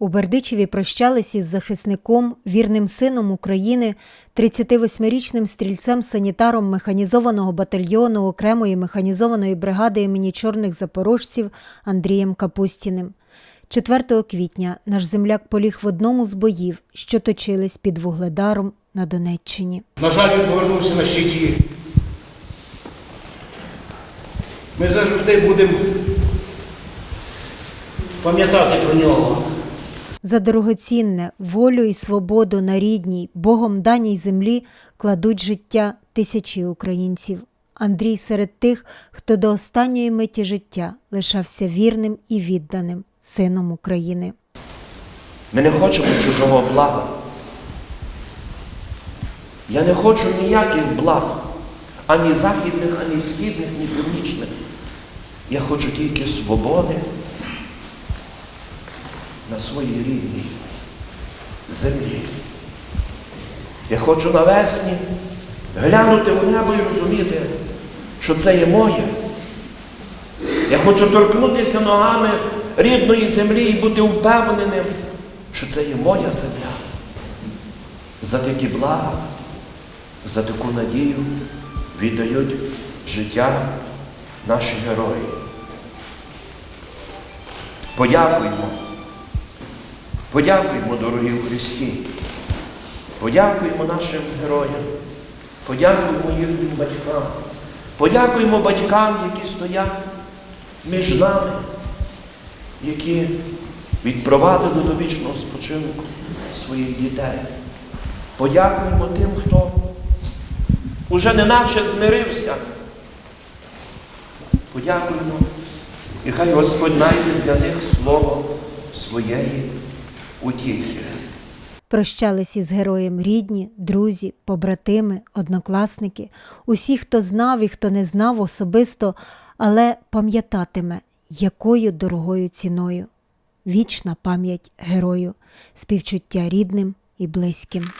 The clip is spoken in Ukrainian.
У Бердичеві прощались із захисником, вірним сином України, 38-річним стрільцем-санітаром механізованого батальйону окремої механізованої бригади імені чорних запорожців Андрієм Капустіним. 4 квітня наш земляк поліг в одному з боїв, що точились під Вугледаром на Донеччині. На жаль, він повернувся на щиті. Ми завжди будемо пам'ятати про нього. За дорогоцінне волю і свободу на рідній, Богом даній землі кладуть життя тисячі українців. Андрій серед тих, хто до останньої миті життя лишався вірним і відданим сином України. Ми не хочемо чужого блага. Я не хочу ніяких благ, ані західних, ані східних, ні північних. Я хочу тільки свободи на своїй рідній землі. Я хочу навесні глянути в небо і розуміти, що це є моє. Я хочу торкнутися ногами рідної землі і бути впевненим, що це є моя земля. За такі блага, за таку надію віддають життя наші герої. Подякуємо. Подякуємо, дорогі в Христі. Подякуємо нашим героям. Подякуємо їхнім батькам. Подякуємо батькам, які стоять між нами, які відпровадили до вічного спочинку своїх дітей. Подякуємо тим, хто уже неначе змирився. Подякуємо. І хай Господь знайде для них слово своєї утіхи. Прощались із героєм рідні, друзі, побратими, однокласники, усі, хто знав і хто не знав особисто, але пам'ятатиме, якою дорогою ціною. Вічна пам'ять герою, співчуття рідним і близьким.